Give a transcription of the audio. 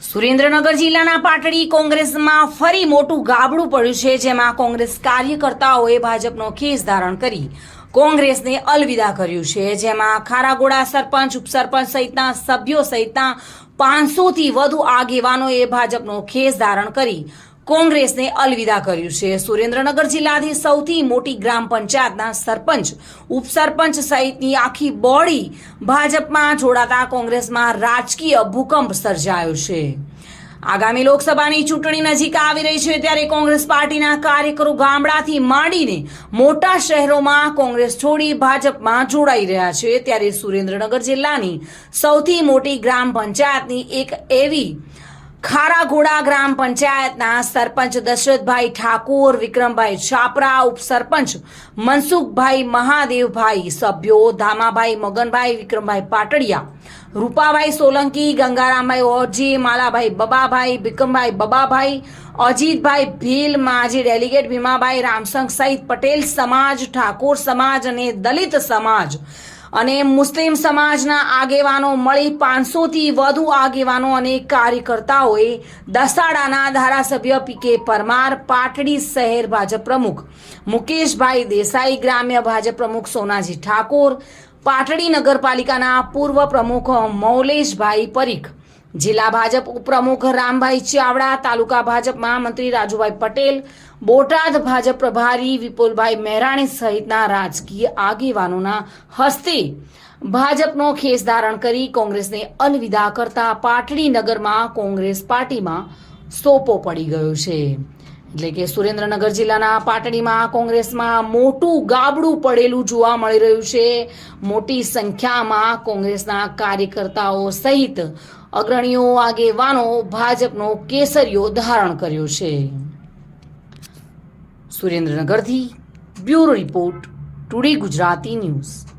સુરેન્દ્રનગર જિલ્લાના પાટડી કોંગ્રેસમાં ફરી મોટું ગાબડું પડ્યું છે, જેમાં કોંગ્રેસ કાર્યકર્તાઓએ ભાજપનો ખેસ ધારણ કરી. કોંગ્રેસને અલવિદા કર્યું છે, જેમાં ખારાગોડા સરપંચ, ઉપસરપંચ સહિતના સભ્યો સહિતના પાંચસોથી વધુ આગેવાનોએ ભાજપનો ખેસ ધારણ કરી. કોંગ્રેસને અલવિદા કર્યું છે. સુરેન્દ્રનગર જિલ્લાથી સૌથી મોટી ગ્રામ પંચાયતના સરપંચ, ઉપસરપંચ સહિતની આખી બોડી ભાજપમાં જોડાતા કોંગ્રેસમાં રાજકીય ભૂકંપ સર્જાયો છે. આગામી લોકસભાની ચૂંટણી નજીક આવી રહી છે ત્યારે કોંગ્રેસ પાર્ટીના કાર્યકરો ગામડાથી માંડીને મોટા શહેરોમાં કોંગ્રેસ છોડી ભાજપમાં જોડાઈ રહ્યા છે. ત્યારે સુરેન્દ્રનગર જિલ્લાની સૌથી મોટી ગ્રામ પંચાયતની એક એવી ખારાઘોડા ગ્રામ પંચાયતના સરપંચ દશરથભાઈ ઠાકોર, વિક્રમભાઈ છાપરા, ઉપસરપંચ મનસુખભાઈ મહાદેવભાઈ સભ્યો, ધામાભાઈ મગનભાઈ, વિક્રમભાઈ પાટડિયા, રૂપાભાઈ સોલંકી, ગંગારામભાઈ ઓજી માલાભાઈ બબાભાઈ, વિક્રમભાઈ બબાભાઈ, અજીતભાઈ ભીલ, માજી ડેલિગેટ ભીમાભાઈ રામસંગ સહિત પટેલ સમાજ, ઠાકોર સમાજ અને દલિત સમાજ અને મુસ્લિમ સમાજના આગેવાનો મળી પાંચસોથી વધુ આગેવાનો અને કાર્યકર્તાઓએ દસાડાના ધારાસભ્ય પી કે પરમાર, પાટડી શહેર ભાજપ પ્રમુખ મુકેશભાઈ દેસાઈ, ગ્રામ્ય ભાજપ પ્રમુખ સોનાજી ઠાકોર, પાટડી નગરપાલિકાના પૂર્વ પ્રમુખ મૌલેશભાઈ પરીખ જિલ્લા ભાજપ ઉપપ્રમુખ રામભાઈ ચાવડા, તાલુકા ભાજપ મહામંત્રી રાજુભાઈ પટેલ, બોટાદ ભાજપ પ્રભારી વિપુલભાઈ મહેરાણી સહિતના રાજકીય આગેવાનોના હસ્તે ભાજપનો ખેસ ધારણ કરી કોંગ્રેસને અલવિદા કરતા પાટડી નગરમાં કોંગ્રેસ પાર્ટીમાં સોપો પડી ગયો છે. એટલે કે સુરેન્દ્રનગર જિલ્લાના પાટડીમાં કોંગ્રેસમાં મોટું ગાબડું પડેલું જોવા મળી રહ્યું છે. મોટી સંખ્યામાં કોંગ્રેસના કાર્યકર્તાઓ સહિત અગ્રણીઓ આગેવાનો ભાજપનો કેસરીયો ધારણ કર્યો છે. સુરેન્દ્રનગરથી bureau report today Gujarati news.